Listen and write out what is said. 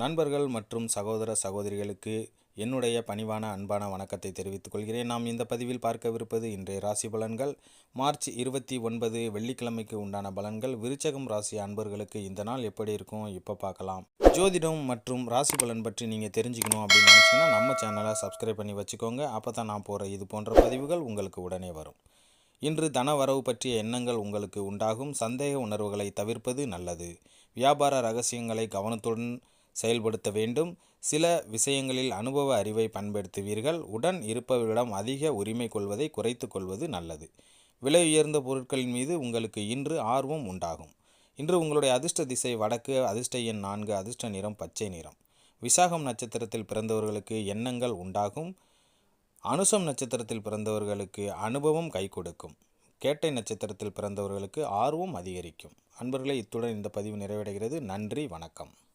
நண்பர்கள் மற்றும் சகோதர சகோதரிகளுக்கு என்னுடைய பணிவான அன்பான வணக்கத்தை தெரிவித்துக் கொள்கிறேன். நாம் இந்த பதிவில் பார்க்கவிருப்பது இன்றைய ராசி பலன்கள். மார்ச் இருபத்தி ஒன்பது வெள்ளிக்கிழமைக்கு உண்டான பலன்கள். விருச்சகம் ராசி அன்பர்களுக்கு இந்த நாள் எப்படி இருக்கும்? இப்போ பார்க்கலாம். ஜோதிடம் மற்றும் ராசி பலன் பற்றி நீங்கள் தெரிஞ்சுக்கணும் அப்படின்னு நினச்சிங்கன்னா நம்ம சேனலை சப்ஸ்கிரைப் பண்ணி வச்சுக்கோங்க. அப்போ தான் நான் போகிற இது போன்ற பதிவுகள் உங்களுக்கு உடனே வரும். இன்று தன வரவு பற்றிய எண்ணங்கள் உங்களுக்கு உண்டாகும். சந்தேக உணர்வுகளை தவிர்ப்பது நல்லது. வியாபார ரகசியங்களை கவனத்துடன் செயல்படுத்த வேண்டும். சில விஷயங்களில் அனுபவ அறிவை பயன்படுத்துவீர்கள். உடன் இருப்பவர்களிடம் அதிக உரிமை கொள்வதை குறைத்து கொள்வது நல்லது. விலை உயர்ந்த பொருட்களின் மீது உங்களுக்கு இன்று ஆர்வம் உண்டாகும். இன்று உங்களுடைய அதிர்ஷ்ட திசை வடக்கு அதிர்ஷ்ட எண் நான்கு அதிர்ஷ்ட நிறம் பச்சை நிறம். விசாகம் நட்சத்திரத்தில் பிறந்தவர்களுக்கு எண்ணங்கள் உண்டாகும். அனுசம் நட்சத்திரத்தில் பிறந்தவர்களுக்கு அனுபவம் கை கொடுக்கும். கேட்டை நட்சத்திரத்தில் பிறந்தவர்களுக்கு ஆர்வம் அதிகரிக்கும். அன்பர்களே இத்துடன் இந்த பதிவு நிறைவடைகிறது. நன்றி வணக்கம்.